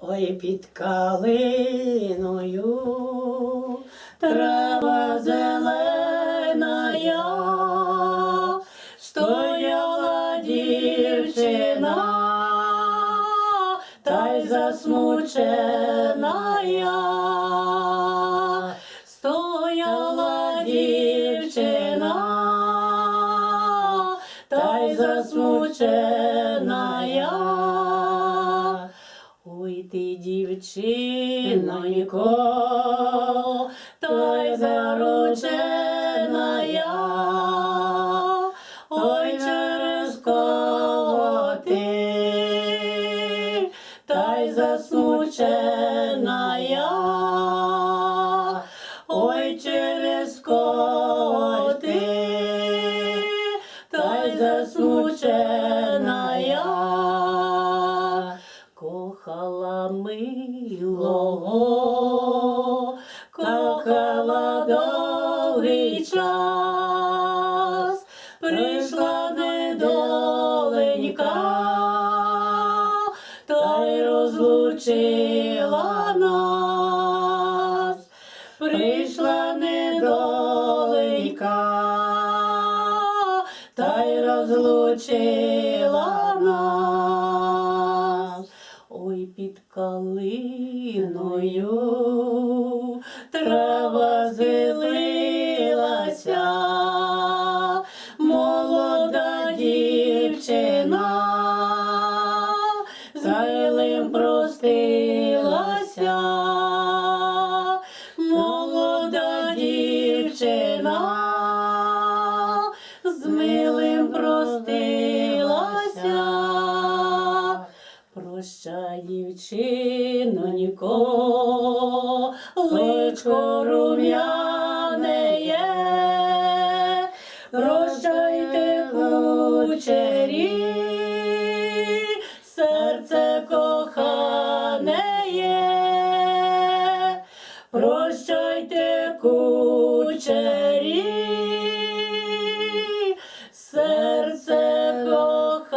Ой, під калиною трава зелена, стояла дівчина, та й засмучена. Стояла дівчина, та й засмучена ти, дівчинонько, та й заручена я, ой через кого ти, та й засмучена я, ой через кого ти, та й засмучена милого, кохала довгий час, прийшла недоленька, та й розлучила нас, прийшла недоленька, та й розлучила під калиною. Трава зелилася, молода дівчина, Прощай, дівчинонько, личко рум'яне, прощай прощайте, кучері, серце кохане, є. прощай кучері, серце кохане.